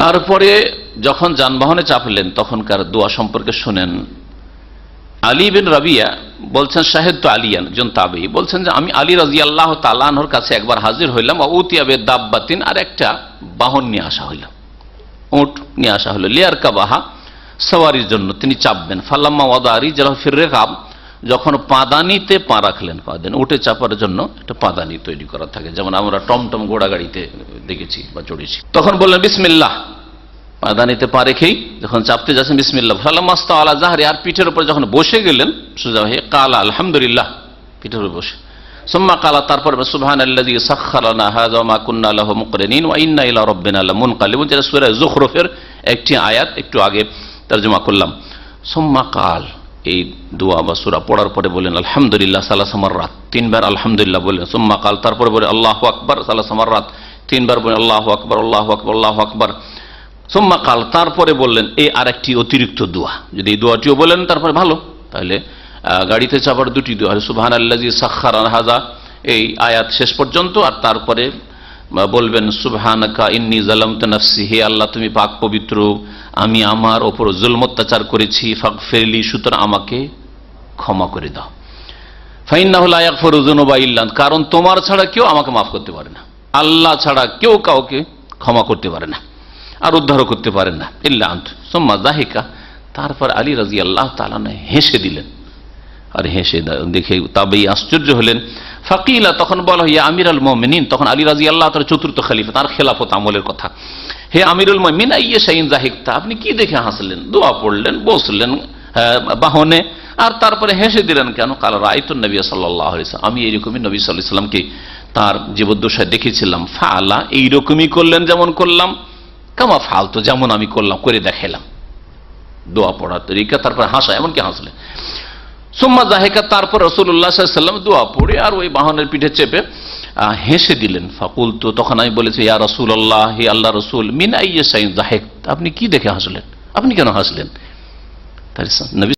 তারপরে যখন যানবাহনে চাপলেন, তখনকার দোয়া সম্পর্কে শুনেন। আলী বিন রাবিয়া বলছেন, শাহেদ তো আলিয়ান জন তাবেই। বলছেন যে, আমি আলী রাজি আল্লাহ তালানহর কাছে একবার হাজির হইলাম উতিয়াবে দাব্বাতিন, আর একটা বাহন নিয়ে আসা হইলাম উঁট নিয়ে আসা হলো লিয়ার কাবাহা সওয়ারির জন্য তিনি চাপবেন। ফাল্লাম্মা ওয়াদারি যারা ফিরে কাব যখন পাদানিতে পা রাখলেন পাদানি উঠে চাপার জন্য একটা পাদানি তৈরি করা থাকে। যেমন আমরা টমটম ঘোড়া গাড়িতে দেখেছি বা চড়েছি। তখন বললেন, বিসমিল্লাহ। পাদানিতে পা রেখেই যখন চাপতে যাচ্ছেন, বিসমিল্লাহ। ফালামাস্তা আলা জাহারি, আর পিঠের উপর যখন বসে গেলেন, সোজা হয়ে কালা, আলহামদুলিল্লাহ, পিঠের উপর বসে। সুম্মা কালা, তারপর সুবহান আল্লাযী সাখখারানা হাযা ওয়া মা কুন্না লাহু মুকরিনিন ওয়া ইন্না ইলা রাব্বিনা লামুনকালিবুন। যেটা সূরা যুখরুফের একটি আয়াত, একটু আগে তরজমা করলাম। সোম্মা কাল, এই দোয়া বা সূরা পড়ার পরে বলেন আলহামদুলিল্লাহ, সালাস মাররাত তিনবার আলহামদুলিল্লাহ বললেন, সুম্মা কাল, তারপরে বলে, আল্লাহু আকবার, সালাস মাররাত তিনবার বলেন আল্লাহু আকবার আল্লাহু আকবার আল্লাহু আকবার। সোম্মা কাল, তারপরে বললেন এই আরেকটি অতিরিক্ত দোয়া। যদি এই দোয়াটিও বলেন, তারপরে ভালো। তাহলে গাড়িতে চাপার দুটি দোয়া সুবাহান আল্লাজি সাক্ষার হাজা, এই আয়াত শেষ পর্যন্ত, আর তারপরে বলবেন, সুবহানাকা ইন্নি জালাম নাফসি, হে আল্লাহ, তুমি পাক পবিত্র, আমি আমার ওপর জুলম অত্যাচার করেছি ফাক ফেরলি সুতরাং আমাকে ক্ষমা করে দাও। ফাইন্নাহুল্লাহ কারণ তোমার ছাড়া কেউ আমাকে মাফ করতে পারে না। আল্লাহ ছাড়া কেউ কাউকে ক্ষমা করতে পারে না। আর উদ্ধারও করতে পারেন না। ইল্লা জাহিকা তারপর আলী রাজি আল্লাহ তালানা হেসে দিলেন। আর হেসে দেখে তবেই আশ্চর্য হলেন। ফাকিলা তখন বলা হয় আমির আল মোমিনিন। তখন আলী রাজি আল্লাহ তার চতুর্থ খালিফা তার খেলাফত আমলের কথা। হে আমিরুল মমিন আইয়ে শাহিন জাহিকতা আপনি কি দেখে হাসলেন? দোয়া পড়লেন বসলেন আহ, বাহনে। আর তারপরে হেসে দিলেন কেন? কাল রায়তুন নবী সাল্লাহ আমি এইরকমই নবী সাল্লাহ সাল্লামকে তার জীবদ্দশায় দেখেছিলাম। ফা ফালা এইরকমই করলেন যেমন করলাম। কামা ফালতো যেমন আমি করলাম, করে দেখালাম দোয়া পড়া, তরিকা, তারপর হাসা, এমনকি হাসলে। সোম্মা জাহেকা তারপর রসুল্লাহ সাল্লাম দোয়া পড়ে আর ওই বাহনের পিঠে চেপে হেসে দিলেন। ফাকুল তো তখন আমি বলেছি, ইয়া রসুল আল্লাহ হি আল্লাহ রসুল, মিন আইয়ে সাইন জাহেক আপনি কি দেখে হাসলেন? আপনি কেন হাসলেন? তার নবী